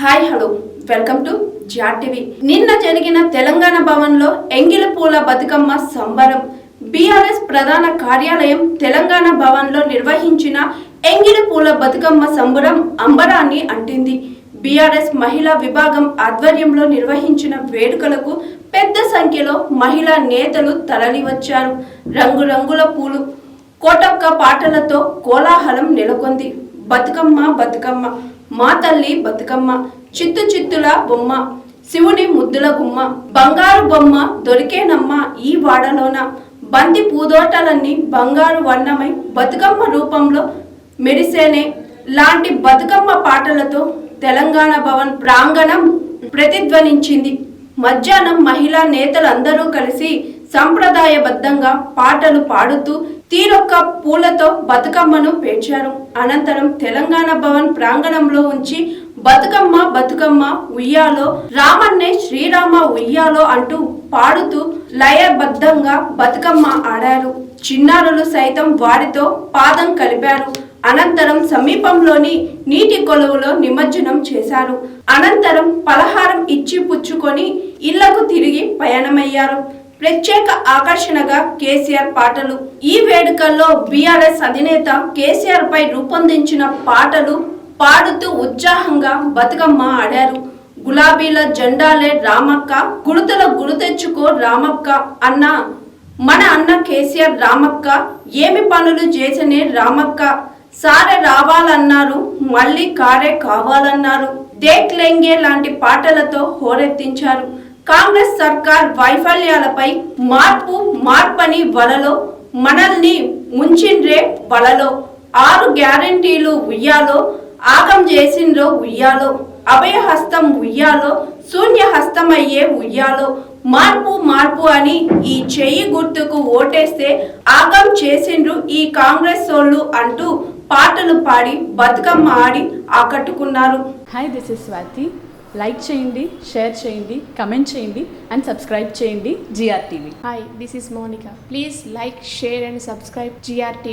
Hi hello. Welcome to జాట్ TV. నిన్న జరిగిన తెలంగాణ భవన్లో ఎంగిలిపూల బతుకమ్మ సంబరం. బీఆర్ఎస్ ప్రధాన కార్యాలయం తెలంగాణ భవన్లో నిర్వహించిన ఎంగిలిపూల బతుకమ్మ సంబరం అంబరాన్ని అంటింది. బీఆర్ఎస్ మహిళా విభాగం ఆధ్వర్యంలో నిర్వహించిన వేడుకలకు పెద్ద సంఖ్యలో మహిళా నేతలు తరలివచ్చారు. రంగురంగుల పూలు కోటక్క పాటలతో కోలాహలం నెలకొంది. బతుకమ్మ బతుకమ్మ మా తల్లి బతుకమ్మ చిత్తు చిత్తుల బొమ్మ శివుని ముద్దుల గుమ్మ బంగారు బొమ్మ దొరికేనమ్మ ఈ వాడలోన. బంతి పూదోటలన్నీ బంగారు వర్ణమై బతుకమ్మ రూపంలో మెరిసేనే. లాంటి బతుకమ్మ పాటలతో తెలంగాణ భవన్ ప్రాంగణం ప్రతిధ్వనించింది. మధ్యాహ్నం మహిళా నేతలందరూ కలిసి సంప్రదాయబద్ధంగా పాటలు పాడుతూ తీరొక్క పూలతో బతుకమ్మను పేర్చారు. అనంతరం తెలంగాణ భవన్ ప్రాంగణంలో ఉంచి బతుకమ్మ బతుకమ్మ ఉయ్యాలో రామన్నే శ్రీరామ ఉయ్యాలో అంటూ పాడుతూ లయబద్ధంగా బతుకమ్మ ఆడారు. చిన్నారులు సైతం వారితో పాదం కలిపారు. అనంతరం సమీపంలోని నీటి కొలువులో నిమజ్జనం చేశారు. అనంతరం పలహారం ఇచ్చి పుచ్చుకొని ఇళ్ళకు తిరిగి పయనమయ్యారు. ప్రత్యేక ఆకర్షణగా కేసీఆర్ పాటలు. ఈ వేడుకల్లో బీఆర్ఎస్ అధినేత కేసీఆర్ పై రూపొందించిన పాటలు పాడుతూ ఉత్సాహంగా బతుకమ్మ ఆడారు. గులాబీల జెండాలే రామక్క గుడుతల గుడి తెచ్చుకో రామక్క అన్న మన అన్న కేసీఆర్ రామక్క ఏమి పనులు చేసనే రామక్క. సారె రావాలన్నారు మళ్ళీ కారే కావాలన్నారు. దేక్ లెంగే లాంటి పాటలతో హోరెత్తించారు. కాంగ్రెస్ సర్కార్ వైఫల్యాలపై మార్పు మార్పని వలలో మనల్ని ముంచిండ్రే వలలో. ఆరు గ్యారంటీలు ఉయ్యాలో ఆగం చేసిండ్రో ఉయ్యాలో అభయహస్తం ఉయ్యాలో శూన్య హస్తమయ్యే ఉయ్యాలో మార్పు మార్పు అని ఈ చెయ్యి గుర్తుకు ఓటేస్తే ఆగం చేసిండ్రు ఈ కాంగ్రెస్ సోళ్ళు అంటూ పాటలు పాడి బతుకమ్మ ఆడి ఆకట్టుకున్నారు hi this is Swathi like చేయండి షేర్ చేయండి కమెంట్ చేయండి అండ్ సబ్స్క్రైబ్ చేయండి GR TV Hi, this is Monica. Please like, share, and subscribe GRTV.